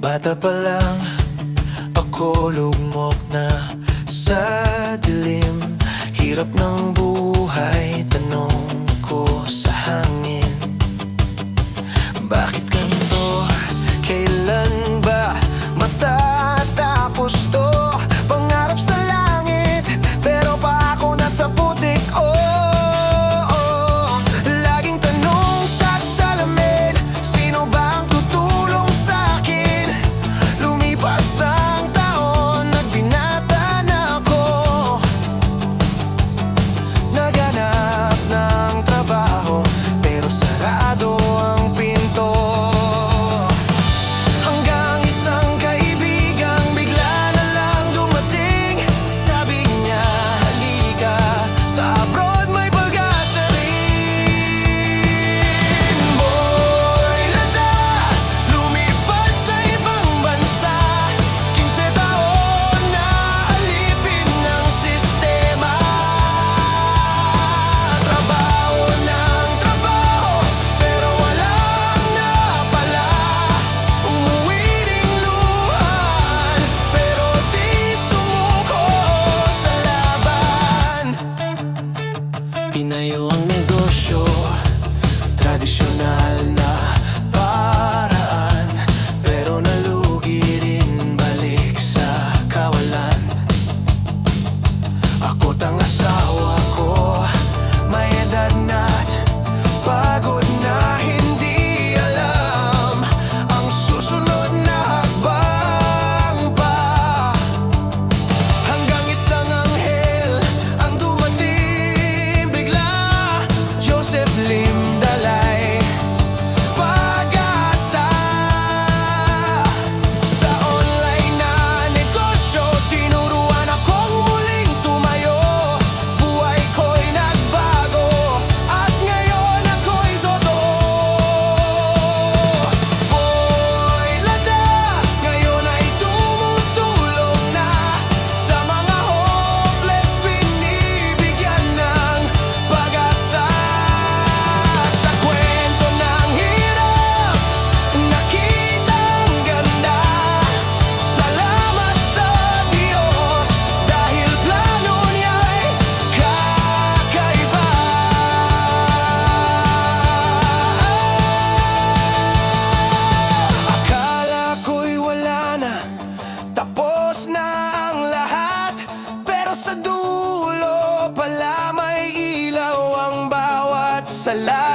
Bata pa lang Ako lumok na Sa dilim. Hirap ng buhay Tanong ko sa hangin. tayo ang negosyo Tradisyonal na alive.